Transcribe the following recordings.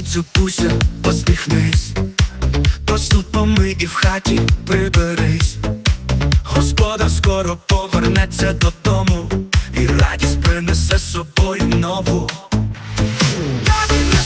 кіцю пуся, посміхнись, посуд помий і в хаті приберись. Господар скоро повернеться додому, і радість принесе з собою нову. Так не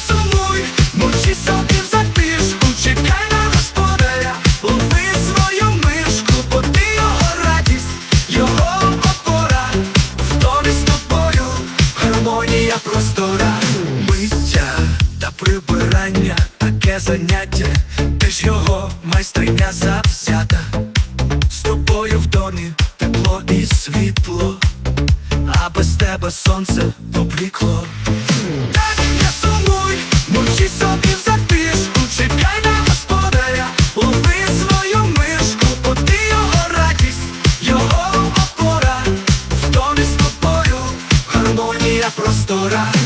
прибирання, таке заняття, ти ж його майстриня завзята, з тобою в домі тепло і світло, а без тебе сонце поблікло. Так не сумуй, мовчи собі в затишку, чекай на господаря, лови свою мишку, бо його радість, його опора, в домі з тобою гармонія простора.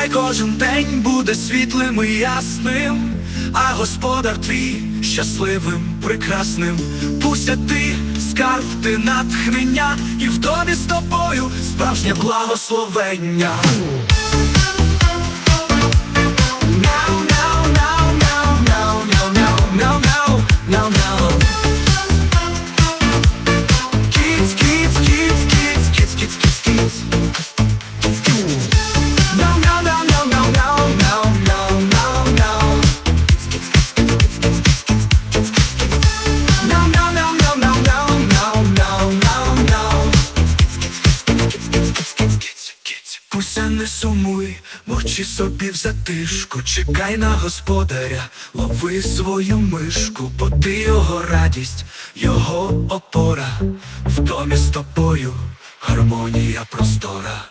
Нехай кожен день буде світлим і ясним, а господар твій щасливим, прекрасним. Пусть ти скарб, ти натхнення, і в домі з тобою справжнє благословення. Пуся не сумуй, мовчи собі в затишку, чекай на господаря, лови свою мишку, бо ти його радість, його опора, в домі з тобою гармонія простора.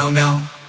no, no.